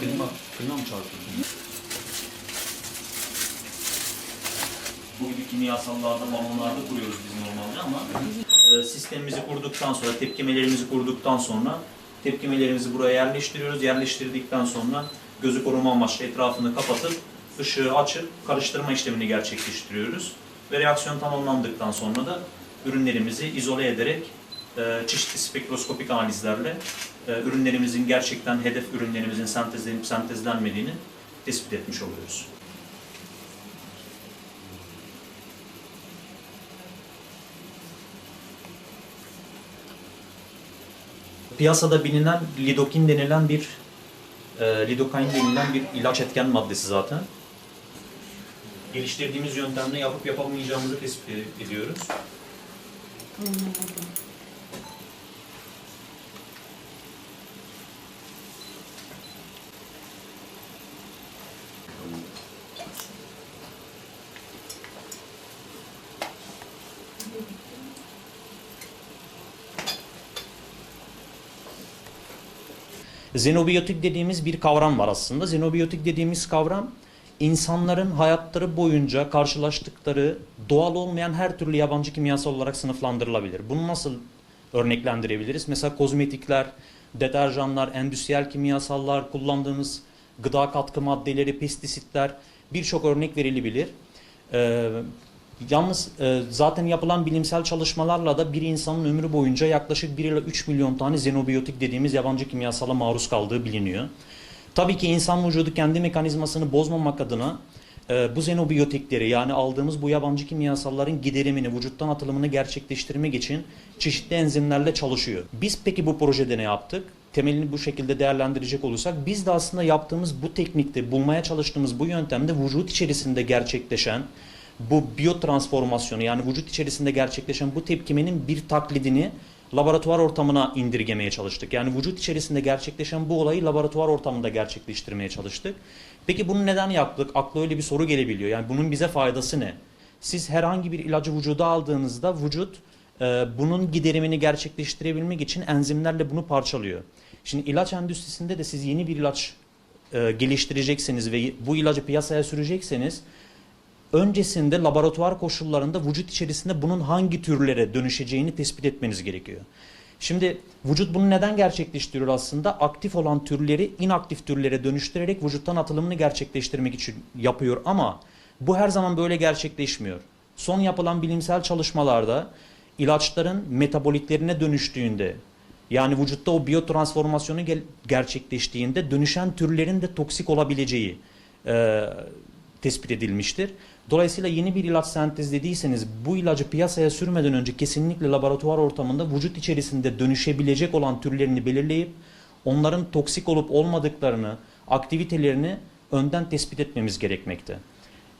Klima, klima mı çarpıyor? Bu gibi kimyasallarda, balonlarda kuruyoruz biz normalde ama e, sistemimizi kurduktan sonra, tepkimelerimizi kurduktan sonra tepkimelerimizi buraya yerleştiriyoruz. Yerleştirdikten sonra gözü koruma amaçlı etrafını kapatıp ışığı açıp karıştırma işlemini gerçekleştiriyoruz. Ve reaksiyon tamamlandıktan sonra da ürünlerimizi izole ederek çeşitli spektroskopik analizlerle e, ürünlerimizin gerçekten hedef ürünlerimizin sentezlenip sentezlenmediğini tespit etmiş oluyoruz. Piyasada bilinen lidokin denilen bir e, lidokain denilen bir ilaç etken maddesi zaten. Geliştirdiğimiz yöntemle yapıp yapamayacağımızı tespit ediyoruz. Xenobiyotik dediğimiz bir kavram var aslında. Xenobiyotik dediğimiz kavram insanların hayatları boyunca karşılaştıkları doğal olmayan her türlü yabancı kimyasal olarak sınıflandırılabilir. Bunu nasıl örneklendirebiliriz? Mesela kozmetikler, deterjanlar, endüstriyel kimyasallar, kullandığımız gıda katkı maddeleri, pestisitler birçok örnek verilebilir. Ee, Yalnız e, zaten yapılan bilimsel çalışmalarla da bir insanın ömrü boyunca yaklaşık 1 ile 3 milyon tane xenobiyotik dediğimiz yabancı kimyasala maruz kaldığı biliniyor. Tabii ki insan vücudu kendi mekanizmasını bozmamak adına e, bu xenobiyotikleri yani aldığımız bu yabancı kimyasalların giderimini, vücuttan atılımını gerçekleştirmek için çeşitli enzimlerle çalışıyor. Biz peki bu projede ne yaptık? Temelini bu şekilde değerlendirecek olursak biz de aslında yaptığımız bu teknikte, bulmaya çalıştığımız bu yöntemde vücut içerisinde gerçekleşen bu biyotransformasyonu yani vücut içerisinde gerçekleşen bu tepkimenin bir taklidini laboratuvar ortamına indirgemeye çalıştık. Yani vücut içerisinde gerçekleşen bu olayı laboratuvar ortamında gerçekleştirmeye çalıştık. Peki bunu neden yaptık? Akla öyle bir soru gelebiliyor. Yani bunun bize faydası ne? Siz herhangi bir ilacı vücuda aldığınızda vücut e, bunun giderimini gerçekleştirebilmek için enzimlerle bunu parçalıyor. Şimdi ilaç endüstrisinde de siz yeni bir ilaç e, geliştirecekseniz ve bu ilacı piyasaya sürecekseniz öncesinde laboratuvar koşullarında vücut içerisinde bunun hangi türlere dönüşeceğini tespit etmeniz gerekiyor. Şimdi vücut bunu neden gerçekleştiriyor aslında? Aktif olan türleri inaktif türlere dönüştürerek vücuttan atılımını gerçekleştirmek için yapıyor ama bu her zaman böyle gerçekleşmiyor. Son yapılan bilimsel çalışmalarda ilaçların metabolitlerine dönüştüğünde yani vücutta o biyotransformasyonu gerçekleştiğinde dönüşen türlerin de toksik olabileceği e, tespit edilmiştir. Dolayısıyla yeni bir ilaç sentezlediyseniz bu ilacı piyasaya sürmeden önce kesinlikle laboratuvar ortamında vücut içerisinde dönüşebilecek olan türlerini belirleyip onların toksik olup olmadıklarını, aktivitelerini önden tespit etmemiz gerekmekte.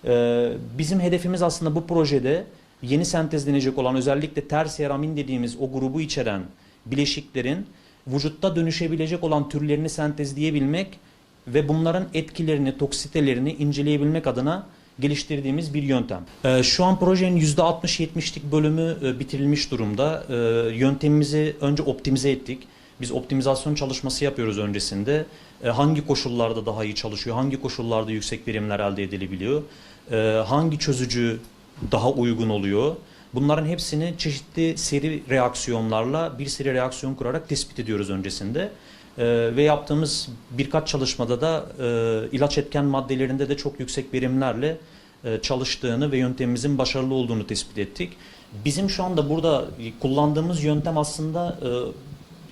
Ee, bizim hedefimiz aslında bu projede yeni sentezlenecek olan özellikle tersiyer amin dediğimiz o grubu içeren bileşiklerin vücutta dönüşebilecek olan türlerini sentezleyebilmek ve bunların etkilerini, toksitelerini inceleyebilmek adına geliştirdiğimiz bir yöntem. Ee, şu an projenin %60-70'lik bölümü e, bitirilmiş durumda. Ee, yöntemimizi önce optimize ettik. Biz optimizasyon çalışması yapıyoruz öncesinde. Ee, hangi koşullarda daha iyi çalışıyor, hangi koşullarda yüksek verimler elde edilebiliyor, hangi çözücü daha uygun oluyor. Bunların hepsini çeşitli seri reaksiyonlarla bir seri reaksiyon kurarak tespit ediyoruz öncesinde. Ee, ve yaptığımız birkaç çalışmada da e, ilaç etken maddelerinde de çok yüksek verimlerle e, çalıştığını ve yöntemimizin başarılı olduğunu tespit ettik. Bizim şu anda burada kullandığımız yöntem aslında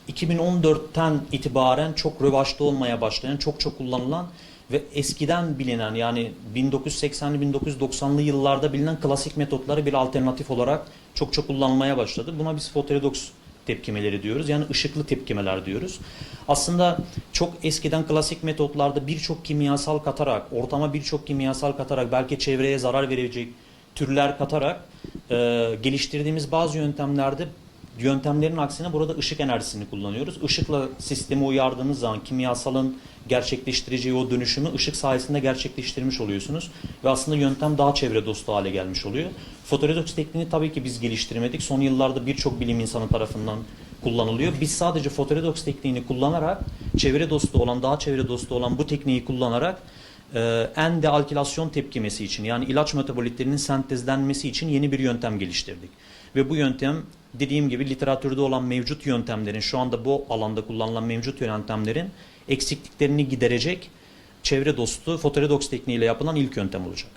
e, 2014'ten itibaren çok rövaşta olmaya başlayan, çok çok kullanılan ve eskiden bilinen yani 1980'li 1990'lı yıllarda bilinen klasik metotları bir alternatif olarak çok çok kullanılmaya başladı. Buna biz fotoredoks tepkimeleri diyoruz. Yani ışıklı tepkimeler diyoruz. Aslında çok eskiden klasik metotlarda birçok kimyasal katarak, ortama birçok kimyasal katarak, belki çevreye zarar verecek türler katarak e, geliştirdiğimiz bazı yöntemlerde yöntemlerin aksine burada ışık enerjisini kullanıyoruz. Işıkla sistemi uyardığınız zaman kimyasalın gerçekleştireceği o dönüşümü ışık sayesinde gerçekleştirmiş oluyorsunuz. Ve aslında yöntem daha çevre dostu hale gelmiş oluyor. Fotoredoks tekniğini tabii ki biz geliştirmedik. Son yıllarda birçok bilim insanı tarafından kullanılıyor. Biz sadece fotoredoks tekniğini kullanarak çevre dostu olan, daha çevre dostu olan bu tekniği kullanarak e, en dealkilasyon tepkimesi için yani ilaç metabolitlerinin sentezlenmesi için yeni bir yöntem geliştirdik. Ve bu yöntem dediğim gibi literatürde olan mevcut yöntemlerin şu anda bu alanda kullanılan mevcut yöntemlerin eksikliklerini giderecek çevre dostu fotoredoks tekniğiyle yapılan ilk yöntem olacak.